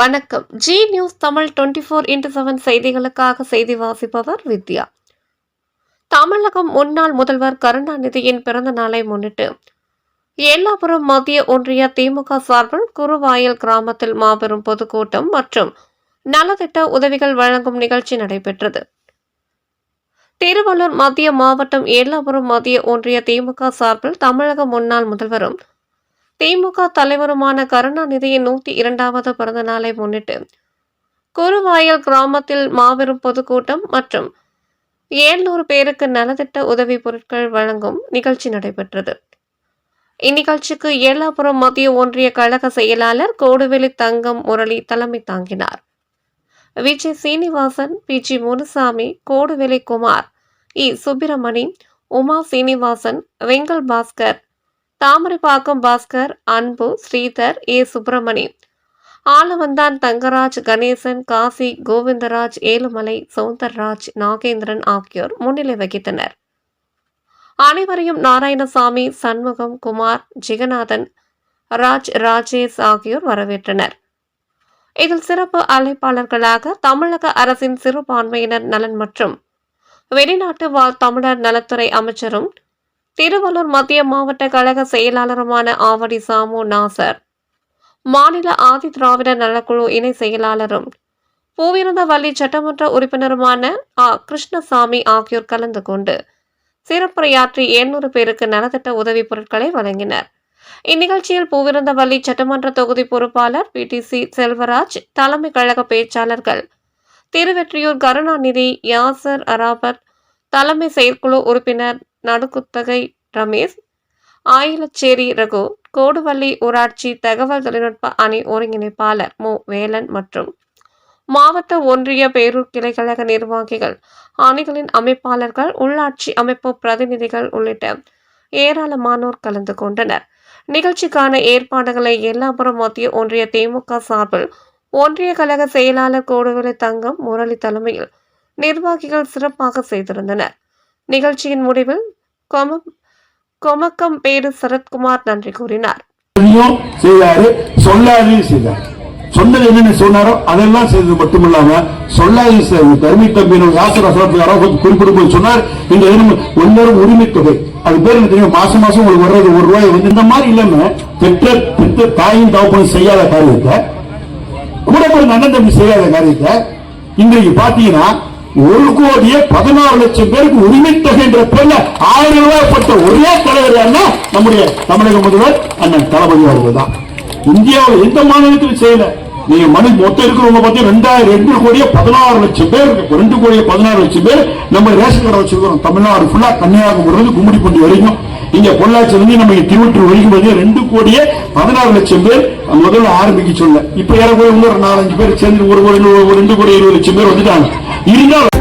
வணக்கம். Zee news Tamil twenty four into seven செய்திகளுக்காக செய்தி வாசிப்பவர் வித்யா. தமிழகம் முன்னாள் முதல்வர் கருணாநிதியின் பிறந்த நாளை முன்னிட்டு எல்லாபுரம் மத்திய ஒன்றிய திமுக சார்பில் குருவாயல் கிராமத்தில் மாபெரும் பொதுக்கூட்டம் மற்றும் நலத்திட்ட உதவிகள் வழங்கும் நிகழ்ச்சி நடைபெற்றது. திருவள்ளூர் மத்திய மாவட்டம் எல்லாபுரம் மத்திய ஒன்றிய திமுக சார்பில் தமிழக முன்னாள் முதல்வரும் திமுக தலைவருமான கருணாநிதியின் நூற்றி இரண்டாவது பிறந்த நாளை முன்னிட்டு குருவாயல் கிராமத்தில் மாபெரும் பொதுக்கூட்டம் மற்றும் ஏழ்நூறு பேருக்கு நலத்திட்ட உதவி பொருட்கள் வழங்கும் நிகழ்ச்சி நடைபெற்றது. இந்நிகழ்ச்சிக்கு ஏலாபுரம் மத்திய ஒன்றிய கழக செயலாளர் கோடுவெளி தங்கம் முரளி தலைமை தாங்கினார். Vijay Srinivasan P. G. Munusamy Koduveli Kumar E. Subramani Uma Srinivasan Vengal Baskar Thamaraipakkam Baskar Anbu Sridhar A. Subramani Aalavandhan Thangaraj Ganesan Kashi Govindaraj Ezhumalai சௌந்தர்ராஜ் Nagendran ஆகியோர் முன்னிலை வகித்தனர். அனைவரையும் நாராயணசாமி சண்முகம் குமார் ஜெகநாதன் ராஜ் ராஜேஷ் ஆகியோர் வரவேற்றனர். இதில் சிறப்பு அழைப்பாளர்களாக தமிழக அரசின் சிறுபான்மையினர் நலன் மற்றும் வெளிநாட்டு வாழ் தமிழர் நலத்துறை அமைச்சரும் திருவள்ளூர் மத்திய மாவட்ட கழக செயலாளருமான ஆவடி சாமு நாசர். மாநில ஆதி திராவிட நலக்குழு இணை செயலாளரும் பூவிருந்தவல்லி சட்டமன்ற உறுப்பினருமான ஆ. கிருஷ்ணசாமி ஆகியோர் கலந்து கொண்டு சிறப்புரையாற்றி எழுநூறு பேருக்கு நலத்திட்ட உதவி பொருட்களை வழங்கினர். இந்நிகழ்ச்சியில் பூவிருந்தவல்லி சட்டமன்ற தொகுதி பொறுப்பாளர் பிடிசி செல்வராஜ் தலைமை கழக பேச்சாளர்கள் திருவெற்றியூர் கருணாநிதி யாசர் அராபத் தலைமை செயற்குழு உறுப்பினர் நடுக்குத்தகை ரமேஷ். ஆயிலச்சேரி ரகு கோடுவள்ளி ஊராட்சி தகவல் தொழில்நுட்ப அணி ஒருங்கிணைப்பாளர் மு. வேலன் மற்றும் மாவட்ட ஒன்றிய பேரூர் கிளைக்கழக நிர்வாகிகள் அணிகளின் அமைப்பாளர்கள் உள்ளாட்சி அமைப்பு பிரதிநிதிகள் உள்ளிட்ட ஏராளமானோர் கலந்து கொண்டனர். நிகழ்ச்சிக்கான ஏற்பாடுகளை எல்லாபுரம் மத்திய ஒன்றிய திமுக சார்பில் ஒன்றிய கழக செயலாளர் கோடுவெளி தங்கம் முரளி தலைமையில் நிர்வாகிகள் சிறப்பாக செய்திருந்தனர். நிகழ்ச்சியின் முடிவில் கொம கொமக்கம் பேரு சரத்குமார் நன்றி கூறினார். செய்தாரு சொல்லாதையும் செய்தார். சொன்னது என்னென்ன சொன்னாரோ அதெல்லாம் செய்தது மட்டுமில்லாம சொல்லாதி செய்தார் தருமி தம்பியின் யாசர அசரத்து யாரோ கொஞ்சம் குறிப்பிடும் போது சொன்னார் இந்த தினம் ஒன்னொரு உரிமை தொகை அது பேர் எனக்கு தெரியும்? மாசம் மாசம் உங்களுக்கு வர்றது ஒரு ரூபாய் வந்து இந்த மாதிரி இல்லாம பெற்ற பெற்ற தாயும் தகப்பனும் செய்யாத காரியத்தை கூட ஒரு அண்ணன் தம்பி செய்யாத காரியத்தை இன்றைக்கு பாத்தீங்கன்னா ஒரு கோடியே பதினாறு லட்சம் பேருக்கு உரிமை தொகை என்ற பேர்ல ஆயிரம் ரூபாய் பட்ட ஒரே தலைவர் யாருன்னா நம்முடைய தமிழக முதல்வர் அண்ணன் தளபதி அவர்கள் தான் இந்தியாவில் எந்த மாநிலத்திலும் செய்யல. நீங்க மணி மொத்தம் இருக்கிறவங்க பார்த்தீங்கன்னா ரெண்டாயிரம் ரெண்டு கோடியே பதினாறு லட்சம் பேர் இருக்கு. ரெண்டு கோடியே பதினாறு லட்சம் பேர் நம்ம ரேஷன் கடை வச்சிருக்கிறோம். தமிழ்நாடு ஃபுல்லா கன்னியாகுமரி கும்மிடிப்பட்டி வரைக்கும். இங்க பொள்ளாச்சி நம்ம இங்க வரைக்கும் பார்த்தீங்கன்னா ரெண்டு கோடியே பதினாறு லட்சம் பேர் முதல்ல ஆரம்பிக்க சொல்ல. இப்ப ஏறக்குறைய இன்னொரு நாலஞ்சு பேர் சேர்ந்து ஒரு ஒரு ரெண்டு கோடி இருபது லட்சம் பேர் வந்துட்டாங்க. இருந்தாலும்